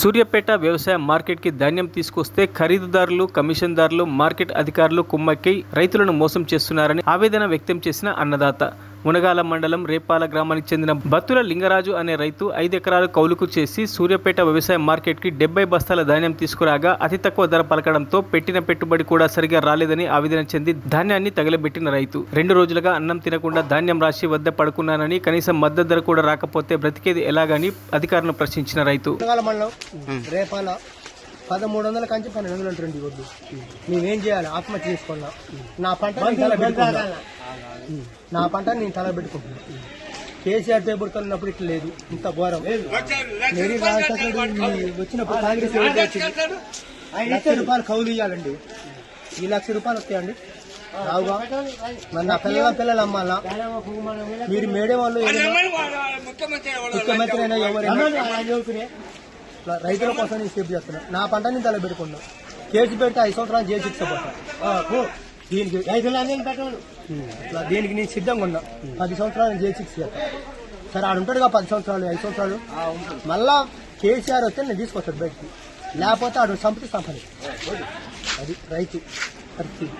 సూర్యాపేట వ్యవసాయ మార్కెట్కి ధాన్యం తీసుకొస్తే ఖరీదుదారులు కమిషన్దారులు మార్కెట్ అధికారులు కుమ్మక్కై రైతులను మోసం చేస్తున్నారని ఆవేదన వ్యక్తం చేసిన అన్నదాత. మునగాల మండలం రేపాల గ్రామానికి చెందిన బత్తుల లింగరాజు అనే రైతు ఐదు ఎకరాలు కౌలుకు చేసి సూర్యాపేట వ్యవసాయ మార్కెట్కి డెబ్బై బస్తాల ధాన్యం తీసుకురాగా అతి తక్కువ ధర పలకడంతో పెట్టిన పెట్టుబడి కూడా సరిగా రాలేదని ఆవేదన చెంది ధాన్యాన్ని తగలబెట్టిన రైతు. రెండు రోజులుగా అన్నం తినకుండా ధాన్యం రాశి వద్ద పడుకున్నానని కనీసం మద్దతు ధర కూడా రాకపోతే బ్రతికేది ఎలాగని అధికారులను ప్రశ్నించిన రైతు. రేపాల పదమూడు వందల కంచి పన్నెండు వందలు ఉంటుంది వద్దు మేమేం చేయాలి? ఆత్మహత్య చేసుకున్నా. నా పంట నా పంట నేను తల పెట్టుకుంటున్నా. కేసీఆర్ చేపడుతున్నప్పుడు ఇట్లా లేదు. ఇంత ఘోరం. వచ్చినప్పుడు కాంగ్రెస్ లక్ష రూపాయలు కౌలు ఇవ్వాలండి ఈ లక్ష రూపాయలు వస్తాయండి. రావుగా మరి నా పిల్లల పిల్లలు అమ్మాలా? మీరు మేడే వాళ్ళు ముఖ్యమంత్రి అయినా ఎవరైనా? రైతుల కోసం నేను స్టెప్ చేస్తున్నా. నా పంట నేను తల పెట్టుకున్నా. కేసు పెట్టి ఐదు సంవత్సరాలు జైలు శిక్ష పడతా దీనికి ఇట్లా దీనికి నేను సిద్ధంగా ఉన్నా. పది సంవత్సరాలు జైలు శిక్ష చేస్తా సరే ఆడు ఉంటాడుగా పది సంవత్సరాలు ఐదు సంవత్సరాలు. మళ్ళా కేసీఆర్ వస్తే నేను తీసుకొస్తాడు బయటికి. లేకపోతే ఆడు సంపతి సంపని అది రైతు పరిస్థితి.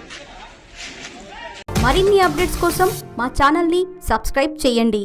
మరిన్ని అప్డేట్స్ కోసం మా ఛానల్ని సబ్స్క్రైబ్ చేయండి.